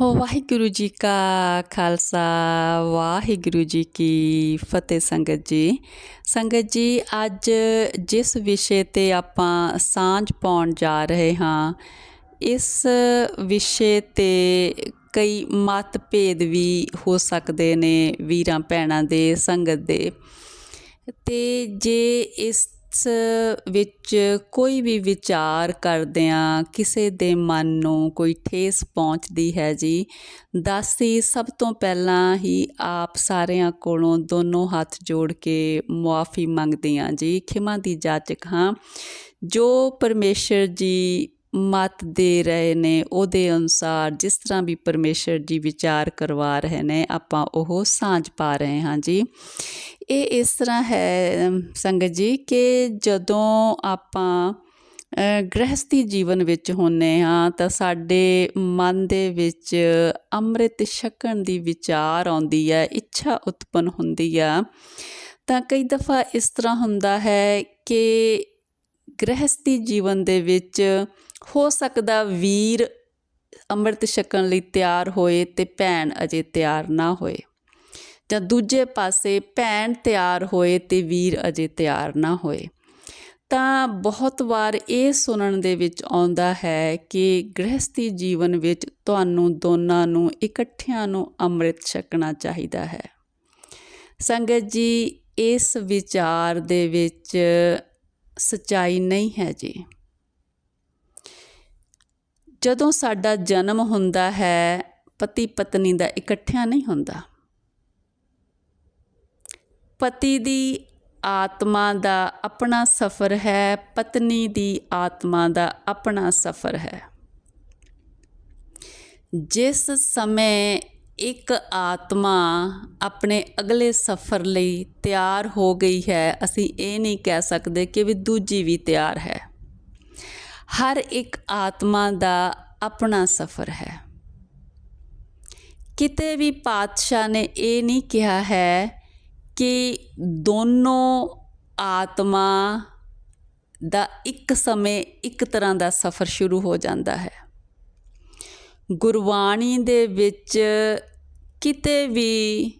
ਹੋ ਵਾਹਿਗੁਰੂ ਜੀ ਕਾ ਖਾਲਸਾ ਵਾਹਿਗੁਰੂ ਜੀ ਕੀ ਫਤਿਹ ਸੰਗਤ ਜੀ ਸੰਗਤ ਜੀ ਅੱਜ ਜਿਸ ਵਿਸ਼ੇ ਤੇ ਆਪਾਂ ਸਾਂਝ ਪਾਉਣ ਜਾ ਰਹੇ ਹਾਂ ਇਸ ਵਿਸ਼ੇ ਤੇ ਕਈ ਮਤਭੇਦ ਵੀ ਹੋ ਸਕਦੇ ਨੇ ਵੀਰਾਂ ਭੈਣਾਂ ਦੇ ਸੰਗਤ ਦੇ ਤੇ ਜੇ ਇਸ ਵਿੱਚ ਕੋਈ ਵੀ ਵਿਚਾਰ ਕਰਦਿਆਂ ਕਿਸੇ ਦੇ ਮਨ ਨੂੰ ਕੋਈ ਠੇਸ ਪਹੁੰਚਦੀ ਹੈ ਜੀ ਦਾਸੀ ਸਭ ਤੋਂ ਪਹਿਲਾਂ ਹੀ ਆਪ ਸਾਰਿਆਂ ਕੋਲੋਂ ਦੋਨੋਂ ਹੱਥ ਜੋੜ ਕੇ ਮੁਆਫੀ ਮੰਗਦੀ ਹਾਂ ਜੀ। ਖਿਮਾ ਦੀ ਜਾਚਕ, ਹਾਂ। ਜੋ ਪਰਮੇਸ਼ਰ ਜੀ ਮਤ ਦੇ ਰਹੇ ਨੇ, ਉਹਦੇ ਅਨੁਸਾਰ ਜਿਸ ਤਰ੍ਹਾਂ ਵੀ ਪਰਮੇਸ਼ਰ ਜੀ ਵਿਚਾਰ ਕਰਵਾ ਰਹੇ ਨੇ, ਆਪਾਂ ਉਹ ਸਾਂਝ ਪਾ ਰਹੇ ਹਾਂ ਜੀ। ਇਹ ਇਸ ਤਰ੍ਹਾਂ ਹੈ ਸੰਗਤ ਜੀ, ਕਿ ਜਦੋਂ ਆਪਾਂ ਗ੍ਰਹਸਥੀ ਜੀਵਨ ਵਿੱਚ ਹੁੰਨੇ ਹਾਂ, ਤਾਂ ਸਾਡੇ ਮਨ ਦੇ ਵਿੱਚ ਅੰਮ੍ਰਿਤ ਛਕਣ ਦੀ ਵਿਚਾਰ ਆਉਂਦੀ ਹੈ, ਇੱਛਾ ਉਤਪਨ ਹੁੰਦੀ ਆ ਤਾਂ ਕਈ ਦਫਾ ਇਸ ਤਰ੍ਹਾਂ ਹੁੰਦਾ ਹੈ ਕਿ ਗ੍ਰਹਸਥੀ ਜੀਵਨ ਦੇ ਵਿੱਚ ਹੋ ਸਕਦਾ ਵੀਰ ਅੰਮ੍ਰਿਤ ਛਕਣ ਲਈ ਤਿਆਰ ਹੋਏ ਤੇ ਭੈਣ ਅਜੇ ਤਿਆਰ ਨਾ ਹੋਏ। ਜਾਂ ਦੂਜੇ ਪਾਸੇ ਭੈਣ ਤਿਆਰ ਹੋਏ ਤੇ ਵੀਰ ਅਜੇ ਤਿਆਰ ਨਾ ਹੋਏ। ਤਾਂ ਬਹੁਤ ਵਾਰ ਇਹ ਸੁਣਨ ਦੇ ਵਿੱਚ ਆਉਂਦਾ ਹੈ ਕਿ ਗ੍ਰਹਸਥੀ ਜੀਵਨ ਵਿੱਚ ਤੁਹਾਨੂੰ ਦੋਨਾਂ ਨੂੰ ਇਕੱਠਿਆਂ ਨੂੰ ਅੰਮ੍ਰਿਤ ਛਕਣਾ ਚਾਹੀਦਾ ਹੈ। ਸੰਗਤ ਜੀ, ਇਸ ਵਿਚਾਰ ਦੇ ਵਿੱਚ ਸਚਾਈ ਨਹੀਂ ਹੈ ਜੀ। ਜਦੋਂ ਸਾਡਾ ਜਨਮ ਹੁੰਦਾ ਹੈ ਪਤੀ ਪਤਨੀ ਦਾ ਇਕੱਠਿਆਂ ਨਹੀਂ ਹੁੰਦਾ। ਪਤੀ ਦੀ ਆਤਮਾ ਦਾ ਆਪਣਾ ਸਫ਼ਰ ਹੈ, ਪਤਨੀ ਦੀ ਆਤਮਾ ਦਾ ਆਪਣਾ ਸਫ਼ਰ ਹੈ। ਜਿਸ ਸਮੇਂ ਇੱਕ ਆਤਮਾ ਆਪਣੇ ਅਗਲੇ ਸਫ਼ਰ ਲਈ ਤਿਆਰ ਹੋ ਗਈ ਹੈ, ਅਸੀਂ ਇਹ ਨਹੀਂ ਕਹਿ ਸਕਦੇ ਕਿ ਵੀ ਦੂਜੀ ਵੀ ਤਿਆਰ ਹੈ। ਹਰ ਇੱਕ ਆਤਮਾ ਦਾ ਆਪਣਾ ਸਫ਼ਰ ਹੈ। ਕਿਤੇ ਵੀ ਪਾਤਸ਼ਾਹ ਨੇ ਇਹ ਨਹੀਂ ਕਿਹਾ ਹੈ ਕਿ ਦੋਨੋਂ ਆਤਮਾ ਦਾ ਇੱਕ ਸਮੇਂ ਇੱਕ ਤਰ੍ਹਾਂ ਦਾ ਸਫ਼ਰ ਸ਼ੁਰੂ ਹੋ ਜਾਂਦਾ ਹੈ। ਗੁਰਬਾਣੀ ਦੇ ਵਿੱਚ ਕਿਤੇ ਵੀ,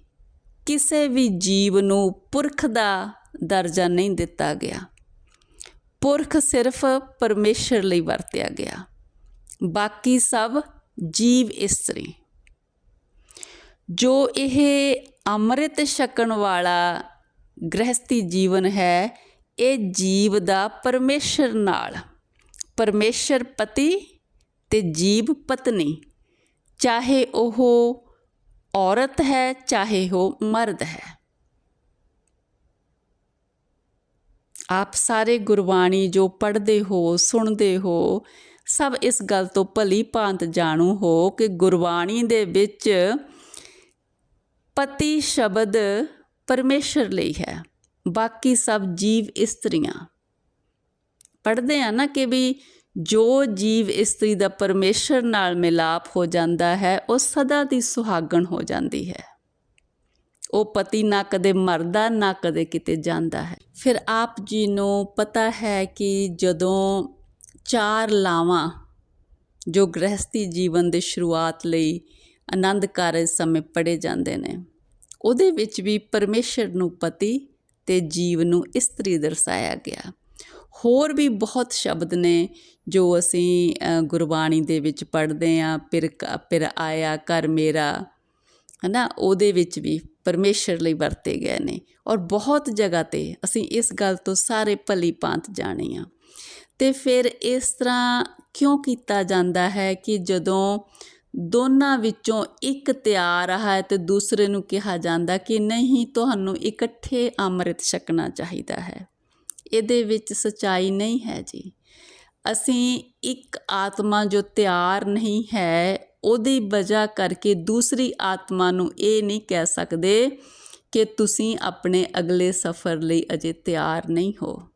ਕਿਸੇ ਵੀ ਜੀਵ ਨੂੰ ਪੁਰਖ ਦਾ ਦਰਜਾ ਨਹੀਂ ਦਿੱਤਾ ਗਿਆ। ਪੁਰਖ ਸਿਰਫ ਪਰਮੇਸ਼ਰ ਲਈ ਵਰਤਿਆ ਗਿਆ। ਬਾਕੀ ਸਭ ਜੀਵ ਇਸਤਰੀ। ਜੋ ਇਹ ਅੰਮ੍ਰਿਤ ਛਕਣ ਵਾਲਾ ਗ੍ਰਹਸਥੀ ਜੀਵਨ ਹੈ, ਇਹ ਜੀਵ ਦਾ ਪਰਮੇਸ਼ਰ ਨਾਲ। ਪਰਮੇਸ਼ਰ ਪਤੀ ਤੇ ਜੀਵ ਪਤਨੀ। ਚਾਹੇ ਉਹ ਔਰਤ ਹੈ, ਚਾਹੇ ਉਹ ਮਰਦ ਹੈ। ਆਪ ਸਾਰੇ ਗੁਰਬਾਣੀ ਜੋ ਪੜ੍ਹਦੇ ਹੋ, ਸੁਣਦੇ ਹੋ, ਸਭ ਇਸ ਗੱਲ ਤੋਂ ਭਲੀ ਭਾਂਤ ਜਾਣੂ ਹੋ ਕਿ ਗੁਰਬਾਣੀ ਦੇ ਵਿੱਚ ਪਤੀ ਸ਼ਬਦ ਪਰਮੇਸ਼ਰ ਲਈ ਹੈ। ਬਾਕੀ ਸਭ ਜੀਵ ਇਸਤਰੀਆਂ। ਪੜ੍ਹਦੇ ਆ ਨਾ ਕਿ ਵੀ ਜੋ ਜੀਵ ਇਸਤਰੀ ਦਾ ਪਰਮੇਸ਼ਰ ਨਾਲ ਮਿਲਾਪ ਹੋ ਜਾਂਦਾ ਹੈ, ਉਹ ਸਦਾ ਦੀ ਸੁਹਾਗਣ ਹੋ ਜਾਂਦੀ ਹੈ। ਉਹ ਪਤੀ ਨਾ ਕਦੇ ਮਰਦਾ, ਨਾ ਕਦੇ ਕਿਤੇ ਜਾਂਦਾ ਹੈ। ਫਿਰ ਆਪ ਜੀ ਨੂੰ ਪਤਾ ਹੈ ਕਿ ਜਦੋਂ ਚਾਰ ਲਾਵਾਂ ਜੋ ਗ੍ਰਹਸਥੀ ਜੀਵਨ ਦੇ ਸ਼ੁਰੂਆਤ ਲਈ ਆਨੰਦ ਕਾਰਜ ਸਮੇਂ ਪੜੇ ਜਾਂਦੇ ਨੇ, ਉਹਦੇ ਵਿੱਚ ਵੀ ਪਰਮੇਸ਼ਰ ਨੂੰ ਪਤੀ ਤੇ ਜੀਵ ਨੂੰ ਇਸਤਰੀ ਦਰਸਾਇਆ ਗਿਆ। ਹੋਰ ਵੀ ਬਹੁਤ ਸ਼ਬਦ ਨੇ ਜੋ ਅਸੀਂ ਗੁਰਬਾਣੀ ਦੇ ਵਿੱਚ ਪੜ੍ਹਦੇ ਆਂ ਫਿਰ ਫਿਰ ਆਇਆ ਕਰ ਮੇਰਾ ਹੈ ਨਾ ਉਹਦੇ ਵਿੱਚ ਵੀ ਪਰਮੇਸ਼ਰ ਲਈ ਵਰਤੇ ਗਏ ਨੇ ਔਰ ਬਹੁਤ ਜਗ੍ਹਾ ਤੇ ਅਸੀਂ ਇਸ ਗੱਲ ਤੋਂ ਸਾਰੇ ਭਲੀ ਭਾਂਤ ਜਾਣੇ ਆ ਤੇ ਫਿਰ ਇਸ ਤਰ੍ਹਾਂ ਕਿਉਂ ਕੀਤਾ ਜਾਂਦਾ ਹੈ ਕਿ ਜਦੋਂ ਦੋਨਾਂ ਵਿੱਚੋਂ ਇੱਕ ਤਿਆਰ ਹੈ ਤੇ ਦੂਸਰੇ ਨੂੰ ਕਿਹਾ ਜਾਂਦਾ ਕਿ ਨਹੀਂ, ਤੁਹਾਨੂੰ ਇਕੱਠੇ ਅੰਮ੍ਰਿਤ ਛਕਣਾ ਚਾਹੀਦਾ ਹੈ। ਇਹਦੇ ਵਿੱਚ ਸੱਚਾਈ ਨਹੀਂ ਹੈ ਜੀ। ਅਸੀਂ ਇੱਕ ਆਤਮਾ ਜੋ ਤਿਆਰ ਨਹੀਂ ਹੈ, ਉਹਦੀ ਵਜ੍ਹਾ ਕਰਕੇ ਦੂਸਰੀ ਆਤਮਾ ਨੂੰ ਇਹ ਨਹੀਂ ਕਹਿ ਸਕਦੇ ਕਿ ਤੁਸੀਂ ਆਪਣੇ ਅਗਲੇ ਸਫ਼ਰ ਲਈ ਅਜੇ ਤਿਆਰ ਨਹੀਂ ਹੋ।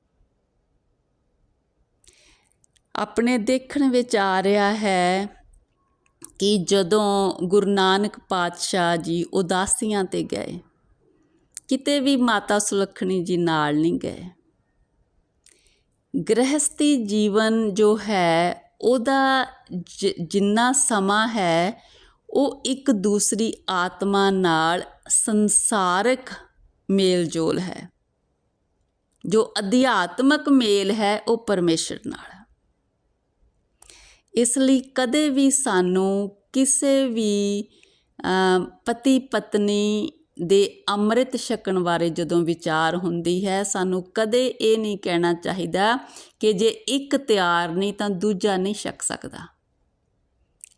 ਆਪਣੇ ਦੇਖਣ ਵਿੱਚ ਆ ਰਿਹਾ ਹੈ ਕਿ ਜਦੋਂ ਗੁਰੂ ਨਾਨਕ ਪਾਤਸ਼ਾਹ ਜੀ ਉਦਾਸੀਆਂ ਤੇ ਗਏ, ਕਿਤੇ ਵੀ ਮਾਤਾ ਸੁਲੱਖਣੀ ਜੀ ਨਾਲ ਨਹੀਂ ਗਏ ਗ੍ਰਹਸਤੀ ਜੀਵਨ ਜੋ ਹੈ, ਉਹਦਾ ਜਿੰਨਾ ਸਮਾਂ ਹੈ, ਉਹ ਇੱਕ ਦੂਸਰੀ ਆਤਮਾ ਨਾਲ ਸੰਸਾਰਕ ਮੇਲ ਜੋਲ ਹੈ। ਜੋ ਅਧਿਆਤਮਕ ਮੇਲ ਹੈ, ਉਹ ਪਰਮੇਸ਼ਰ ਨਾਲ। ਇਸ ਲਈ ਕਦੇ ਵੀ ਸਾਨੂੰ ਕਿਸੇ ਵੀ ਪਤੀ ਪਤਨੀ ਦੇ ਅੰਮ੍ਰਿਤ ਛਕਣ ਬਾਰੇ ਜਦੋਂ ਵਿਚਾਰ ਹੁੰਦੀ ਹੈ, ਸਾਨੂੰ ਕਦੇ ਇਹ ਨਹੀਂ ਕਹਿਣਾ ਚਾਹੀਦਾ ਕਿ ਜੇ ਇੱਕ ਤਿਆਰ ਨਹੀਂ ਤਾਂ ਦੂਜਾ ਨਹੀਂ ਛਕ ਸਕਦਾ।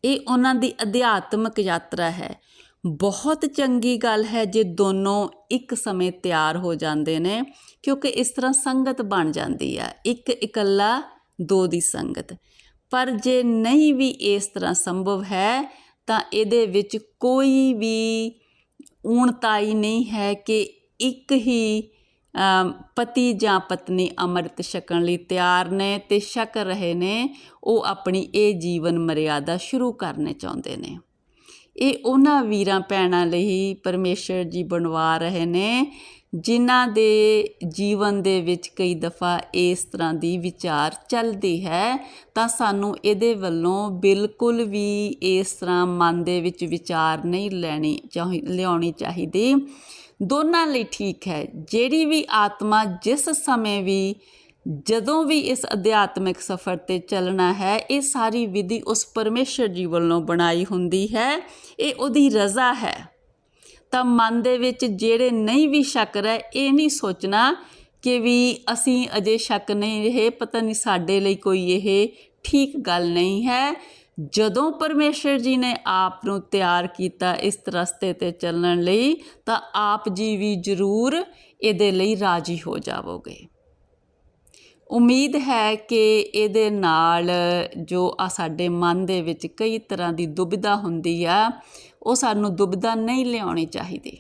ਇਹ ਉਹਨਾਂ ਦੀ ਅਧਿਆਤਮਕ ਯਾਤਰਾ ਹੈ। ਬਹੁਤ ਚੰਗੀ ਗੱਲ ਹੈ ਜੇ ਦੋਨੋਂ ਇੱਕ ਸਮੇਂ ਤਿਆਰ ਹੋ ਜਾਂਦੇ ਨੇ, ਕਿਉਂਕਿ ਇਸ ਤਰ੍ਹਾਂ ਸੰਗਤ ਬਣ ਜਾਂਦੀ ਆ ਇੱਕ ਇਕੱਲਾ, ਦੋ ਦੀ ਸੰਗਤ। ਪਰ ਜੇ ਨਹੀਂ ਵੀ ਇਸ ਤਰ੍ਹਾਂ ਸੰਭਵ ਹੈ, ਤਾਂ ਇਹਦੇ ਵਿੱਚ ਕੋਈ ਵੀ ਊਣਤਾਈ ਨਹੀਂ ਹੈ ਕਿ ਇੱਕ ਹੀ ਪਤੀ ਜਾਂ ਪਤਨੀ ਅੰਮ੍ਰਿਤ ਛਕਣ ਲਈ ਤਿਆਰ ਨੇ ਤੇ ਛਕ ਰਹੇ ਨੇ, ਉਹ ਆਪਣੀ ਇਹ ਜੀਵਨ ਮਰਿਆਦਾ ਸ਼ੁਰੂ ਕਰਨੇ ਚਾਹੁੰਦੇ ਨੇ। ਇਹ ਉਹਨਾਂ ਵੀਰਾਂ ਭੈਣਾਂ ਲਈ ਪਰਮੇਸ਼ਰ ਜੀ ਬਣਵਾ ਰਹੇ ਨੇ ਜਿਨ੍ਹਾਂ ਦੇ ਜੀਵਨ ਦੇ ਵਿੱਚ ਕਈ ਦਫਾ ਇਸ ਤਰ੍ਹਾਂ ਦੀ ਵਿਚਾਰ ਚੱਲਦੀ ਹੈ, ਤਾਂ ਸਾਨੂੰ ਇਹਦੇ ਵੱਲੋਂ ਬਿਲਕੁਲ ਵੀ ਇਸ ਤਰ੍ਹਾਂ ਮਨ ਦੇ ਵਿੱਚ ਵਿਚਾਰ ਨਹੀਂ ਲੈਣੀ ਚਾਹੀ, ਲਿਆਉਣੀ ਚਾਹੀਦੀ। ਦੋਨਾਂ ਲਈ ਠੀਕ ਹੈ। ਜਿਹੜੀ ਵੀ ਆਤਮਾ ਜਿਸ ਸਮੇਂ ਵੀ ਜਦੋਂ ਵੀ ਇਸ ਅਧਿਆਤਮਿਕ ਸਫ਼ਰ ਤੇ ਚੱਲਣਾ ਹੈ, ਇਹ ਸਾਰੀ ਵਿਧੀ ਉਸ ਪਰਮੇਸ਼ਰ ਜੀ ਵੱਲੋਂ ਬਣਾਈ ਹੁੰਦੀ ਹੈ। ਇਹ ਉਹਦੀ ਰਜ਼ਾ ਹੈ। ਤਾਂ ਮਨ ਦੇ ਵਿੱਚ ਜਿਹੜੇ ਨਹੀਂ ਵੀ ਸ਼ੱਕ ਰਹੇ, ਇਹ ਨਹੀਂ ਸੋਚਣਾ ਕਿ ਵੀ ਅਸੀਂ ਅਜੇ ਸ਼ੱਕ ਨਹੀਂ ਰਹੇ, ਪਤਾ ਨਹੀਂ ਸਾਡੇ ਲਈ ਕੋਈ ਇਹ ਠੀਕ ਗੱਲ ਨਹੀਂ ਹੈ। ਜਦੋਂ ਪਰਮੇਸ਼ਰ ਜੀ ਨੇ ਆਪ ਨੂੰ ਤਿਆਰ ਕੀਤਾ ਇਸ ਰਸਤੇ ਤੇ ਚੱਲਣ ਲਈ, ਤਾਂ ਆਪ ਜੀ ਵੀ ਜ਼ਰੂਰ ਇਹਦੇ ਲਈ ਰਾਜੀ ਹੋ ਜਾਵੋਗੇ। ਉਮੀਦ ਹੈ ਕਿ ਇਹਦੇ ਨਾਲ ਜੋ ਆ ਸਾਡੇ ਮਨ ਦੇ ਵਿੱਚ ਕਈ ਤਰ੍ਹਾਂ ਦੀ ਦੁਬਿਧਾ ਹੁੰਦੀ ਆ ਉਹ ਸਾਨੂੰ ਦੁਬਿਧਾ ਨਹੀਂ ਲਿਆਉਣੀ ਚਾਹੀਦੀ।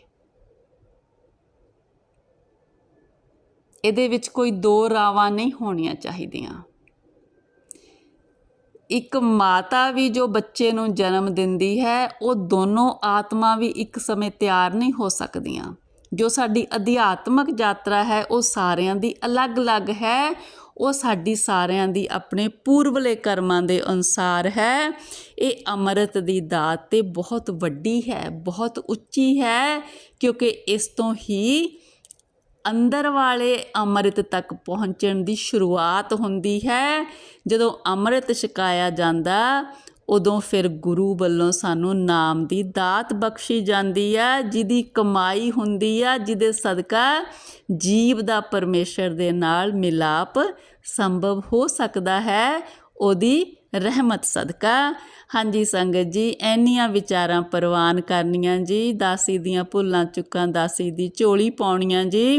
ਇਹਦੇ ਵਿੱਚ ਕੋਈ ਦੋ ਰਾਵਾਂ ਨਹੀਂ ਹੋਣੀਆਂ ਚਾਹੀਦੀਆਂ। ਇੱਕ ਮਾਤਾ ਵੀ ਜੋ ਬੱਚੇ ਨੂੰ ਜਨਮ ਦਿੰਦੀ ਹੈ, ਉਹ ਦੋਨੋਂ ਆਤਮਾ ਵੀ ਇੱਕ ਸਮੇਂ ਤਿਆਰ ਨਹੀਂ ਹੋ ਸਕਦੀਆਂ। ਜੋ ਸਾਡੀ ਅਧਿਆਤਮਕ ਯਾਤਰਾ ਹੈ, ਉਹ ਸਾਰਿਆਂ ਦੀ ਅਲੱਗ-ਅਲੱਗ ਹੈ ਉਹ ਸਾਡੀ ਸਾਰਿਆਂ ਦੀ ਆਪਣੇ ਪੂਰਵਲੇ ਕਰਮਾਂ ਦੇ ਅਨੁਸਾਰ ਹੈ। ਇਹ ਅੰਮ੍ਰਿਤ ਦੀ ਦਾਤ ਤੇ ਬਹੁਤ ਵੱਡੀ ਹੈ, ਬਹੁਤ ਉੱਚੀ ਹੈ, ਕਿਉਂਕਿ ਇਸ ਤੋਂ ਹੀ ਅੰਦਰ ਵਾਲੇ ਅੰਮ੍ਰਿਤ ਤੱਕ ਪਹੁੰਚਣ ਦੀ ਸ਼ੁਰੂਆਤ ਹੁੰਦੀ ਹੈ। ਜਦੋਂ ਅੰਮ੍ਰਿਤ ਛਕਾਇਆ ਜਾਂਦਾ ਉਦੋਂ ਫਿਰ ਗੁਰੂ ਵੱਲੋਂ ਸਾਨੂੰ ਨਾਮ ਦੀ ਦਾਤ ਬਖਸ਼ੀ ਜਾਂਦੀ ਆ ਜਿਹਦੀ ਕਮਾਈ ਹੁੰਦੀ ਆ ਜਿਹਦੇ ਸਦਕਾ ਜੀਵ ਦਾ ਪਰਮੇਸ਼ਰ ਦੇ ਨਾਲ ਮਿਲਾਪ ਸੰਭਵ ਹੋ ਸਕਦਾ ਹੈ, ਉਹਦੀ ਰਹਿਮਤ ਸਦਕਾ। ਹਾਂਜੀ ਸੰਗਤ ਜੀ ਐਨੀਆਂ ਵਿਚਾਰਾਂ ਪ੍ਰਵਾਨ ਕਰਨੀਆਂ ਜੀ, ਦਾਸੀ ਦੀਆਂ ਭੁੱਲਾਂ ਚੁੱਕਾਂ, ਦਾਸੀ ਦੀ ਝੋਲੀ ਪਾਉਣੀਆਂ ਜੀ।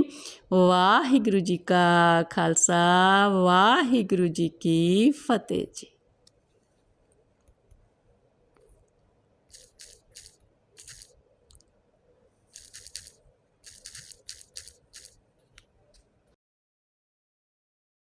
ਵਾਹਿਗੁਰੂ ਜੀ ਕਾ ਖਾਲਸਾ, ਵਾਹਿਗੁਰੂ ਜੀ ਕੀ ਫਤਿਹ ਜੀ।